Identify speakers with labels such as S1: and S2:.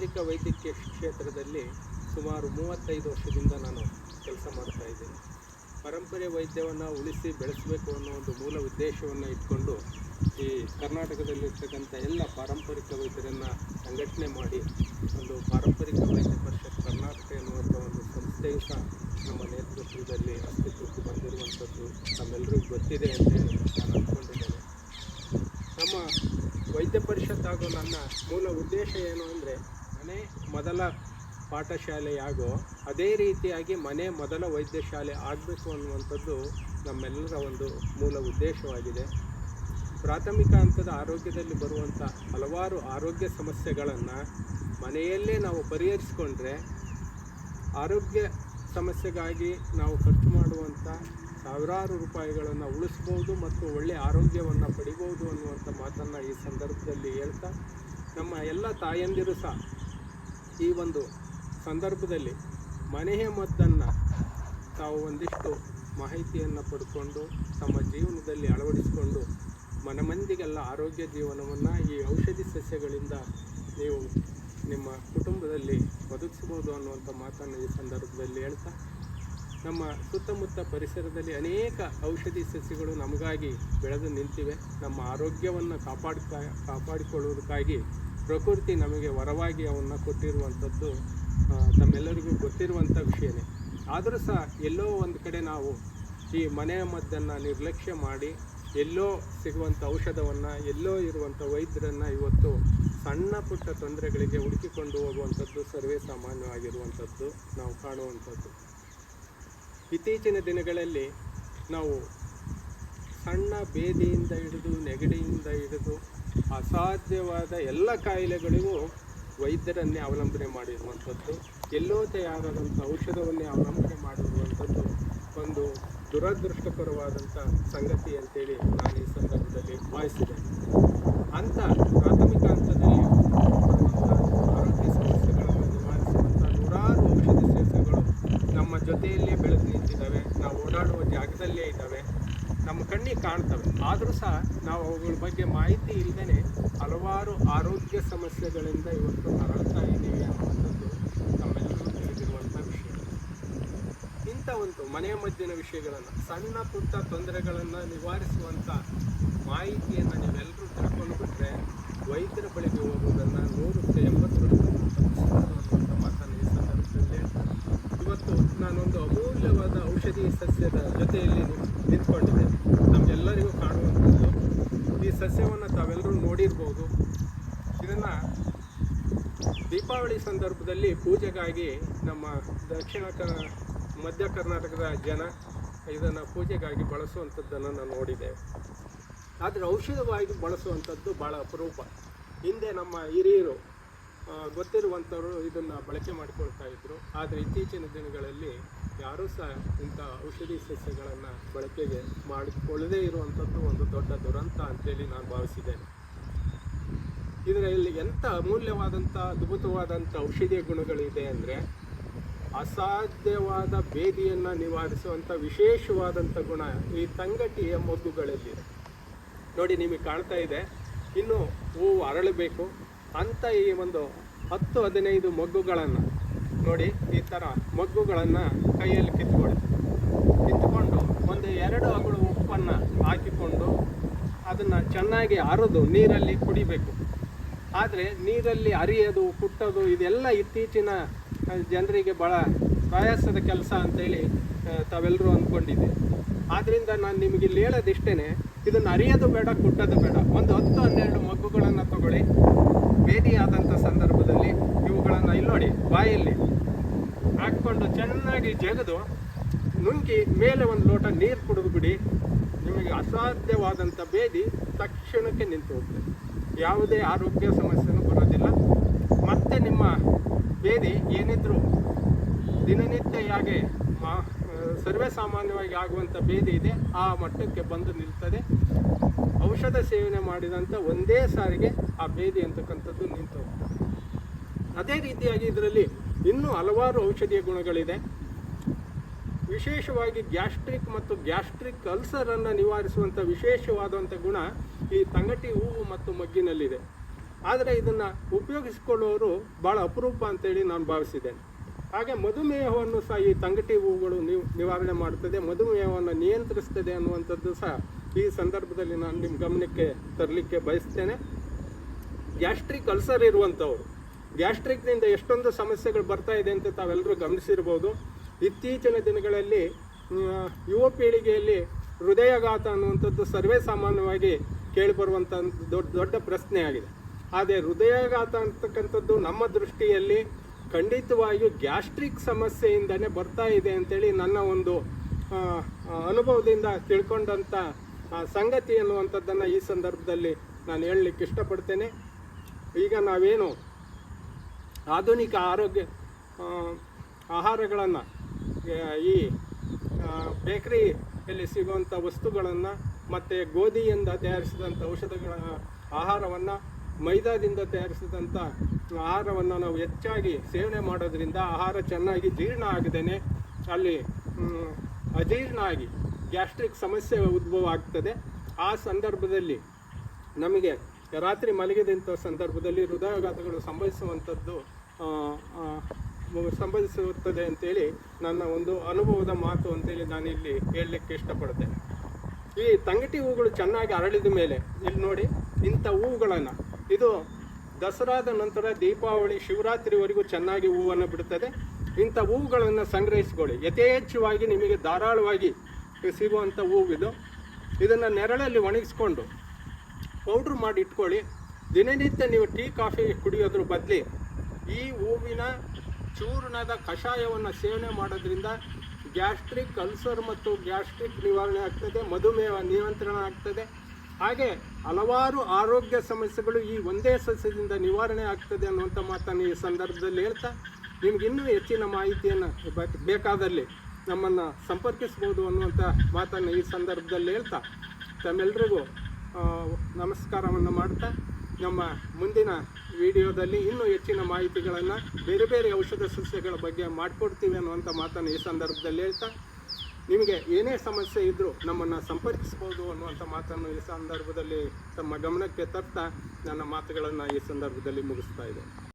S1: ಪಾರಂಪರಿಕ ವೈದ್ಯಕೀಯ ಕ್ಷೇತ್ರದಲ್ಲಿ ಸುಮಾರು ಮೂವತ್ತೈದು ವರ್ಷದಿಂದ ನಾನು ಕೆಲಸ ಮಾಡ್ತಾ ಇದ್ದೀನಿ. ಪರಂಪರೆ ವೈದ್ಯವನ್ನು ಉಳಿಸಿ ಬೆಳೆಸಬೇಕು ಅನ್ನೋ ಒಂದು ಮೂಲ ಉದ್ದೇಶವನ್ನು ಇಟ್ಕೊಂಡು ಈ ಕರ್ನಾಟಕದಲ್ಲಿರ್ತಕ್ಕಂಥ ಎಲ್ಲ ಪಾರಂಪರಿಕ ವೈದ್ಯರನ್ನು ಸಂಘಟನೆ ಮಾಡಿ ಒಂದು ಪಾರಂಪರಿಕ ವೈದ್ಯ ಪರಿಷತ್ ಕರ್ನಾಟಕ ಎನ್ನುವಂಥ ಒಂದು ಸಂಸ್ಥೆಯು ಸಹ ನಮ್ಮ ನೇತೃತ್ವದಲ್ಲಿ ಅಸ್ತಿತ್ವಕ್ಕೆ ಬಂದಿರುವಂಥದ್ದು ನಮ್ಮೆಲ್ಲರಿಗೂ ಗೊತ್ತಿದೆ ಅಂತ ಹೇಳಿ ನಾನು ಅಂದ್ಕೊಂಡಿದ್ದೇನೆ ನಮ್ಮ ವೈದ್ಯ ಪರಿಷತ್ ಹಾಗೂ ನನ್ನ ಮೂಲ ಉದ್ದೇಶ ಏನು ಅಂದರೆ ಮನೆ ಮೊದಲ ಪಾಠಶಾಲೆಯಾಗೋ ಅದೇ ರೀತಿಯಾಗಿ ಮನೆ ಮೊದಲ ವೈದ್ಯಶಾಲೆ ಆಗಬೇಕು ಅನ್ನುವಂಥದ್ದು ನಮ್ಮೆಲ್ಲರ ಒಂದು ಮೂಲ ಉದ್ದೇಶವಾಗಿದೆ. ಪ್ರಾಥಮಿಕ ಹಂತದ ಆರೋಗ್ಯದಲ್ಲಿ ಬರುವಂಥ ಹಲವಾರು ಆರೋಗ್ಯ ಸಮಸ್ಯೆಗಳನ್ನು ಮನೆಯಲ್ಲೇ ನಾವು ಪರಿಹರಿಸಿಕೊಂಡ್ರೆ ಆರೋಗ್ಯ ಸಮಸ್ಯೆಗಾಗಿ ನಾವು ಖರ್ಚು ಮಾಡುವಂಥ ಸಾವಿರಾರು ರೂಪಾಯಿಗಳನ್ನು ಉಳಿಸ್ಬೋದು ಮತ್ತು ಒಳ್ಳೆಯ ಆರೋಗ್ಯವನ್ನು ಪಡಿಬೋದು ಅನ್ನುವಂಥ ಮಾತನ್ನು ಈ ಸಂದರ್ಭದಲ್ಲಿ ಹೇಳ್ತಾ ನಮ್ಮ ಎಲ್ಲ ತಾಯಂದಿರು ಸಹ ಈ ಒಂದು ಸಂದರ್ಭದಲ್ಲಿ ಮನೆಯ ಮದ್ದನ್ನು ತಾವು ಒಂದಿಷ್ಟು ಮಾಹಿತಿಯನ್ನು ಪಡ್ಕೊಂಡು ತಮ್ಮ ಜೀವನದಲ್ಲಿ ಅಳವಡಿಸಿಕೊಂಡು ಮನಮಂದಿಗೆಲ್ಲ ಆರೋಗ್ಯ ಜೀವನವನ್ನು ಈ ಔಷಧಿ ಸಸ್ಯಗಳಿಂದ ನೀವು ನಿಮ್ಮ ಕುಟುಂಬದಲ್ಲಿ ಒದಗಿಸ್ಬೋದು ಅನ್ನುವಂಥ ಮಾತನ್ನು ಈ ಸಂದರ್ಭದಲ್ಲಿ ಹೇಳ್ತಾ, ನಮ್ಮ ಸುತ್ತಮುತ್ತ ಪರಿಸರದಲ್ಲಿ ಅನೇಕ ಔಷಧಿ ಸಸ್ಯಗಳು ನಮಗಾಗಿ ಬೆಳೆದು ನಿಂತಿವೆ. ನಮ್ಮ ಆರೋಗ್ಯವನ್ನು ಕಾಪಾಡ್ಕ, ಕಾಪಾಡಿಕೊಳ್ಳುವುದಕ್ಕಾಗಿ ಪ್ರಕೃತಿ ನಮಗೆ ವರವಾಗಿ ಅವನ್ನ ಕೊಟ್ಟಿರುವಂಥದ್ದು ತಮ್ಮೆಲ್ಲರಿಗೂ ಗೊತ್ತಿರುವಂಥ ವಿಷಯನೇ. ಆದರೂ ಸಹ ಎಲ್ಲೋ ಒಂದು ಕಡೆ ನಾವು ಈ ಮನೆಯ ಮದ್ದನ್ನು ನಿರ್ಲಕ್ಷ್ಯ ಮಾಡಿ, ಎಲ್ಲೋ ಸಿಗುವಂಥ ಔಷಧವನ್ನು, ಎಲ್ಲೋ ಇರುವಂಥ ವೈದ್ಯರನ್ನು ಇವತ್ತು ಸಣ್ಣ ಪುಟ್ಟ ತೊಂದರೆಗಳಿಗೆ ಹುಡುಕಿಕೊಂಡು ಹೋಗುವಂಥದ್ದು ಸರ್ವೇ ಸಾಮಾನ್ಯವಾಗಿರುವಂಥದ್ದು ನಾವು ಕಾಣುವಂಥದ್ದು. ಇತ್ತೀಚಿನ ದಿನಗಳಲ್ಲಿ ನಾವು ಸಣ್ಣ ಬೇದಿಯಿಂದ ಹಿಡಿದು ನೆಗಡಿಯಿಂದ ಹಿಡಿದು ಅಸಾಧ್ಯವಾದ ಎಲ್ಲ ಕಾಯಿಲೆಗಳಿಗೂ ವೈದ್ಯರನ್ನೇ ಅವಲಂಬನೆ ಮಾಡಿರುವಂಥದ್ದು, ಎಲ್ಲೋ ತಯಾರಾದಂಥ ಔಷಧವನ್ನೇ ಅವಲಂಬನೆ ಮಾಡಿರುವಂಥದ್ದು ಒಂದು ದುರದೃಷ್ಟಕರವಾದಂಥ ಸಂಗತಿ ಅಂತೇಳಿ ನಾನು ಈ ಸಂದರ್ಭದಲ್ಲಿ ಭಾವಿಸಿದೆ ಅಂತ ಪ್ರಾಥಮಿಕ ಹಂತದಲ್ಲಿ ಆರೋಗ್ಯ ಸಮಸ್ಯೆಗಳನ್ನು ನಿವಾರಿಸುವಂಥ ನೂರಾರು ಔಷಧಿ ಸಸ್ಯಗಳು ನಮ್ಮ ಜೊತೆಯಲ್ಲೇ ಬೆಳೆದು ನಿಂತಿದ್ದಾವೆ, ನಾವು ಓಡಾಡುವ ಜಾಗದಲ್ಲೇ ಇದ್ದಾವೆ, ನಮ್ಮ ಕಣ್ಣಿಗೆ ಕಾಣ್ತವೆ. ಆದರೂ ಸಹ ನಾವು ಅವುಗಳ ಬಗ್ಗೆ ಮಾಹಿತಿ ಹಲವಾರು ಆರೋಗ್ಯ ಸಮಸ್ಯೆಗಳಿಂದ ಇವತ್ತು ನರಳ್ತಾ ಇದ್ದೀವಿ ಅನ್ನುವಂಥದ್ದು ನಮ್ಮೆಲ್ಲರೂ ತಿಳಿದಿರುವಂಥ ವಿಷಯ. ಇಂಥ ಒಂದು ಮನೆಯ ಮದ್ದಿನ ವಿಷಯಗಳನ್ನು, ಸಣ್ಣ ಪುಟ್ಟ ತೊಂದರೆಗಳನ್ನು ನಿವಾರಿಸುವಂಥ ಮಾಹಿತಿಯನ್ನು ನೀವೆಲ್ಲರೂ ತಿಳ್ಕೊಂಡು ಬಿಟ್ಟರೆ ವೈದ್ಯರ ಬಳಿಗೆ ಹೋಗುವುದನ್ನು ನೂರಕ್ಕೆ ಎಂಬತ್ತರಷ್ಟು ತಪ್ಪಿಸಬಹುದು ಅನ್ನುವಂಥ ಮಾತನ್ನು ಈ ಸಂದರ್ಭದಲ್ಲಿ ಹೇಳ್ತಾ ಇವತ್ತು ನಾನೊಂದು ಅಮೂಲ್ಯವಾದ ಔಷಧಿ ಸಸ್ಯದ ಜೊತೆಯಲ್ಲಿ ನಿಂತ್- ನಿಂತ್ಕೊಂಡಿದ್ದೇನೆ ನಮಗೆಲ್ಲರಿಗೂ ಕಾಣುವಂಥದ್ದು ಸಸ್ಯವನ್ನು ತಾವೆಲ್ಲರೂ ನೋಡಿರ್ಬೋದು. ಇದನ್ನು ದೀಪಾವಳಿ ಸಂದರ್ಭದಲ್ಲಿ ಪೂಜೆಗಾಗಿ ನಮ್ಮ ದಕ್ಷಿಣ ಕ, ಮಧ್ಯ ಕರ್ನಾಟಕದ ಜನ ಇದನ್ನು ಪೂಜೆಗಾಗಿ ಬಳಸುವಂಥದ್ದನ್ನು ನಾನು ನೋಡಿದೆ. ಆದರೆ ಔಷಧವಾಗಿ ಬಳಸುವಂಥದ್ದು ಭಾಳ ಅಪರೂಪ. ಹಿಂದೆ ನಮ್ಮ ಹಿರಿಯರು ಗೊತ್ತಿರುವಂಥವರು ಇದನ್ನು ಬಳಕೆ ಮಾಡಿಕೊಳ್ತಾ ಇದ್ದರು ಆದರೆ ಇತ್ತೀಚಿನ ದಿನಗಳಲ್ಲಿ ಯಾರೂ ಸಹ ಇಂಥ ಔಷಧಿ ಸಸ್ಯಗಳನ್ನು ಬಳಕೆಗೆ ಮಾಡಿಕೊಳ್ಳದೇ ಇರುವಂಥದ್ದು ಒಂದು ದೊಡ್ಡ ದುರಂತ ಅಂತೇಳಿ ನಾನು ಭಾವಿಸಿದ್ದೇನೆ. ಇದರಲ್ಲಿ ಎಂಥ ಅಮೂಲ್ಯವಾದಂಥ ಅದ್ಭುತವಾದಂಥ ಔಷಧೀಯ ಗುಣಗಳಿದೆ ಅಂದರೆ ಅಸಾಧ್ಯವಾದ ಭೇದಿಯನ್ನು ನಿವಾರಿಸುವಂಥ ವಿಶೇಷವಾದಂಥ ಗುಣ ಈ ತಂಗಟಿಯ ಮೊಗ್ಗುಗಳಲ್ಲಿದೆ. ನೋಡಿ ನಿಮಗೆ ಕಾಣ್ತಾ ಇದೆ. ಇನ್ನು ಹೂವು ಅರಳಬೇಕು. ಅಂತ ಈ ಒಂದು ಹತ್ತು ಹದಿನೈದು ಮೊಗ್ಗುಗಳನ್ನು ನೋಡಿ ಈ ಥರ ಮೊಗ್ಗುಗಳನ್ನು ಕೈಯಲ್ಲಿ ಕಿತ್ಕೊಳ್ಳಿ. ಕಿತ್ಕೊಂಡು ಒಂದು ಎರಡು ಅಗಳು ಉಪ್ಪನ್ನು ಹಾಕಿಕೊಂಡು ಅದನ್ನು ಚೆನ್ನಾಗಿ ಅರೆದು ನೀರಲ್ಲಿ ಕುಡಿಬೇಕು. ಆದರೆ ನೀರಲ್ಲಿ ಅರಿಯೋದು ಕುಟ್ಟೋದು ಇದೆಲ್ಲ ಇತ್ತೀಚಿನ ಜನರಿಗೆ ಭಾಳ ಪ್ರಯಾಸದ ಕೆಲಸ ಅಂತೇಳಿ ತಾವೆಲ್ಲರೂ ಅಂದ್ಕೊಂಡಿದ್ದೀವಿ ಆದ್ದರಿಂದ ನಾನು ನಿಮಗೆ ಇಲ್ಲಿ ಹೇಳೋದಿಷ್ಟೇ ಇದನ್ನು ಅರಿಯೋದು ಬೇಡ ಕುಟ್ಟೋದು ಬೇಡ. ಒಂದು ಹತ್ತು, ಹನ್ನೆರಡು ಮಗ್ಗುಗಳನ್ನು ತಗೊಳ್ಳಿ. ಭೇಟಿಯಾದಂಥ ಸಂದರ್ಭದಲ್ಲಿ ಇವುಗಳನ್ನು ಇಲ್ಲಿ ನೋಡಿ, ಬಾಯಲ್ಲಿ ಹಾಕ್ಕೊಂಡು ಚೆನ್ನಾಗಿ ಜಗದು, ನುಂಗಿ ಮೇಲೆ ಒಂದು ಲೋಟ ನೀರು ಕುಡಿದ್ಬಿಡಿ. ನಿಮಗೆ ಅಸಾಧ್ಯವಾದಂಥ ಬೇದಿ ತಕ್ಷಣಕ್ಕೆ ನಿಂತು ಹೋಗ್ತದೆ. ಯಾವುದೇ ಆರೋಗ್ಯ ಸಮಸ್ಯೆನೂ ಬರೋದಿಲ್ಲ. ಮತ್ತೆ ನಿಮ್ಮ ಬೇದಿ ಏನಿದ್ರು ದಿನನಿತ್ಯ ಹೇಗೆ ಸರ್ವೇ ಸಾಮಾನ್ಯವಾಗಿ ಆಗುವಂಥ ಭೇದಿ ಇದೆ. ಆ ಮಟ್ಟಕ್ಕೆ ಬಂದು ನಿಲ್ತದೆ. ಔಷಧ ಸೇವನೆ ಮಾಡಿದಂಥ ಒಂದೇ ಸಾರಿಗೆ ಆ ಭೇದಿ ಅಂತಕ್ಕಂಥದ್ದು ನಿಂತು. ಹೋಗ್ತದೆ ಅದೇ ರೀತಿಯಾಗಿ ಇದರಲ್ಲಿ ಇನ್ನೂ ಹಲವಾರು ಔಷಧೀಯ ಗುಣಗಳಿದೆ. ವಿಶೇಷವಾಗಿ ಗ್ಯಾಸ್ಟ್ರಿಕ್ ಮತ್ತು ಗ್ಯಾಸ್ಟ್ರಿಕ್ ಅಲ್ಸರನ್ನು ನಿವಾರಿಸುವಂಥ ವಿಶೇಷವಾದಂಥ ಗುಣ ಈ ತಂಗಟಿ ಹೂವು ಮತ್ತು ಮಗ್ಗಿನಲ್ಲಿದೆ. ಆದರೆ ಇದನ್ನು ಉಪಯೋಗಿಸಿಕೊಳ್ಳುವವರು ಭಾಳ ಅಪರೂಪ ಅಂತೇಳಿ ನಾನು ಭಾವಿಸಿದ್ದೇನೆ. ಹಾಗೆ ಮಧುಮೇಹವನ್ನು ಸಹ ಈ ತಂಗಟಿ ಹೂಗಳು ನಿವ್ ನಿವಾರಣೆ ಮಾಡುತ್ತದೆ. ಮಧುಮೇಹವನ್ನು ನಿಯಂತ್ರಿಸ್ತದೆ ಅನ್ನುವಂಥದ್ದು ಸಹ ಈ ಸಂದರ್ಭದಲ್ಲಿ ನಾನು ನಿಮ್ಮ ಗಮನಕ್ಕೆ ತರಲಿಕ್ಕೆ ಬಯಸ್ತೇನೆ. ಗ್ಯಾಸ್ಟ್ರಿಕ್ ಅಲ್ಸರ್ ಇರುವಂಥವ್ರು ಗ್ಯಾಸ್ಟ್ರಿಕ್ನಿಂದ ಎಷ್ಟೊಂದು ಸಮಸ್ಯೆಗಳು ಬರ್ತಾ ಇದೆ ಅಂತ ತಾವೆಲ್ಲರೂ ಗಮನಿಸಿರ್ಬೋದು. ಇತ್ತೀಚಿನ ದಿನಗಳಲ್ಲಿ ಯುವ ಪೀಳಿಗೆಯಲ್ಲಿ ಹೃದಯಾಘಾತ ಅನ್ನುವಂಥದ್ದು ಸರ್ವೇ ಸಾಮಾನ್ಯವಾಗಿ ಕೇಳಿಬರುವಂಥ ದೊಡ್ಡ ದೊಡ್ಡ ಪ್ರಶ್ನೆ ಆಗಿದೆ ಆದರೆ ಹೃದಯಾಘಾತ ಅಂತಕ್ಕಂಥದ್ದು ನಮ್ಮ ದೃಷ್ಟಿಯಲ್ಲಿ ಖಂಡಿತವಾಗಿಯೂ ಗ್ಯಾಸ್ಟ್ರಿಕ್ ಸಮಸ್ಯೆಯಿಂದನೇ ಬರ್ತಾ ಇದೆ ಅಂತೇಳಿ ನನ್ನ ಒಂದು ಅನುಭವದಿಂದ ತಿಳ್ಕೊಂಡಂಥ ಸಂಗತಿ ಅನ್ನುವಂಥದ್ದನ್ನು ಈ ಸಂದರ್ಭದಲ್ಲಿ ನಾನು ಹೇಳಲಿಕ್ಕೆ ಇಷ್ಟಪಡ್ತೇನೆ. ಈಗ ನಾವೇನು ಆಧುನಿಕ ಆರೋಗ್ಯ ಆಹಾರಗಳನ್ನು ಈ ಬೇಕರಿಯಲ್ಲಿ ಸಿಗುವಂಥ ವಸ್ತುಗಳನ್ನು ಮತ್ತು ಗೋಧಿಯಿಂದ ತಯಾರಿಸಿದಂಥ ಔಷಧಗಳ ಆಹಾರವನ್ನು ಮೈದಾದಿಂದ ತಯಾರಿಸಿದಂಥ ಆಹಾರವನ್ನು ನಾವು ಹೆಚ್ಚಾಗಿ ಸೇವನೆ ಮಾಡೋದ್ರಿಂದ ಆಹಾರ ಚೆನ್ನಾಗಿ ಜೀರ್ಣ ಆಗದೇನೆ ಅಲ್ಲಿ ಅಜೀರ್ಣ ಆಗಿ ಗ್ಯಾಸ್ಟ್ರಿಕ್ ಸಮಸ್ಯೆ ಉದ್ಭವ ಆಗ್ತದೆ. ಆ ಸಂದರ್ಭದಲ್ಲಿ ನಮಗೆ ರಾತ್ರಿ ಮಲಗಿದಂಥ ಸಂದರ್ಭದಲ್ಲಿ ಹೃದಯಾಘಾತಗಳು ಸಂಭವಿಸುವಂಥದ್ದು ಸಂಭವಿಸುತ್ತದೆ ಅಂತೇಳಿ ನನ್ನ ಒಂದು ಅನುಭವದ ಮಾತು ಅಂತೇಳಿ ನಾನು ಇಲ್ಲಿ ಹೇಳಲಿಕ್ಕೆ ಇಷ್ಟಪಡ್ತೇನೆ ಈ ತಂಗಟಿ ಹೂಗಳು ಚೆನ್ನಾಗಿ ಅರಳಿದ ಮೇಲೆ, ಇಲ್ಲಿ ನೋಡಿ, ಇಂಥ ಹೂಗಳನ್ನು ಇದು ದಸರಾದ ನಂತರ ದೀಪಾವಳಿ ಶಿವರಾತ್ರಿವರೆಗೂ ಚೆನ್ನಾಗಿ ಹೂವನ್ನು ಬಿಡುತ್ತದೆ ಇಂಥ ಹೂಗಳನ್ನು ಸಂಗ್ರಹಿಸಿಕೊಳ್ಳಿ. ಯಥೇಚ್ಛವಾಗಿ ನಿಮಗೆ ಧಾರಾಳವಾಗಿ ಸಿಗುವಂಥ ಹೂವಿದು. ಇದನ್ನು ನೆರಳಲ್ಲಿ ಒಣಗಿಸ್ಕೊಂಡು ಪೌಡ್ರ್ ಮಾಡಿ ಇಟ್ಕೊಳ್ಳಿ. ದಿನನಿತ್ಯ ನೀವು ಟೀ, ಕಾಫಿ ಕುಡಿಯೋದ್ರ ಬದಲಿ ಈ ಹೂವಿನ ಚೂರ್ಣದ ಕಷಾಯವನ್ನು ಸೇವನೆ ಮಾಡೋದ್ರಿಂದ ಗ್ಯಾಸ್ಟ್ರಿಕ್ ಅಲ್ಸರ್ ಮತ್ತು ಗ್ಯಾಸ್ಟ್ರಿಕ್ ನಿವಾರಣೆ ಆಗ್ತದೆ, ಮಧುಮೇಹ ನಿಯಂತ್ರಣ ಆಗ್ತದೆ. ಹಾಗೆ ಹಲವಾರು ಆರೋಗ್ಯ ಸಮಸ್ಯೆಗಳು ಈ ಒಂದೇ ಸಸ್ಯದಿಂದ ನಿವಾರಣೆ ಆಗ್ತದೆ ಅನ್ನುವಂಥ ಮಾತನ್ನು ಈ ಸಂದರ್ಭದಲ್ಲಿ ಹೇಳ್ತಾ, ನಿಮ್ಗೆ ಇನ್ನೂ ಹೆಚ್ಚಿನ ಮಾಹಿತಿಯನ್ನು ಬೇಕಾದಲ್ಲಿ ನಮ್ಮನ್ನು ಸಂಪರ್ಕಿಸ್ಬೋದು ಅನ್ನುವಂಥ ಮಾತನ್ನು ಈ ಸಂದರ್ಭದಲ್ಲಿ ಹೇಳ್ತಾ ತಮ್ಮೆಲ್ಲರಿಗೂ ನಮಸ್ಕಾರವನ್ನು ಮಾಡ್ತಾ, ನಮ್ಮ ಮುಂದಿನ ವಿಡಿಯೋದಲ್ಲಿ ಇನ್ನೂ ಹೆಚ್ಚಿನ ಮಾಹಿತಿಗಳನ್ನು ಬೇರೆ ಬೇರೆ ಔಷಧ ಸಸ್ಯಗಳ ಬಗ್ಗೆ ಮಾಡಿಕೊಡ್ತೀವಿ ಅನ್ನುವಂಥ ಮಾತನ್ನು ಈ ಸಂದರ್ಭದಲ್ಲಿ ಹೇಳ್ತಾ ನಿಮಗೆ ಏನೇ ಸಮಸ್ಯೆ ಇದ್ದರೂ ನಮ್ಮನ್ನು ಸಂಪರ್ಕಿಸ್ಬೋದು ಅನ್ನುವಂಥ ಮಾತನ್ನು ಈ ಸಂದರ್ಭದಲ್ಲಿ ತಮ್ಮ ಗಮನಕ್ಕೆ ತರ್ತಾ ನನ್ನ ಮಾತುಗಳನ್ನು ಈ ಸಂದರ್ಭದಲ್ಲಿ ಮುಗಿಸ್ತಾ ಇದೆ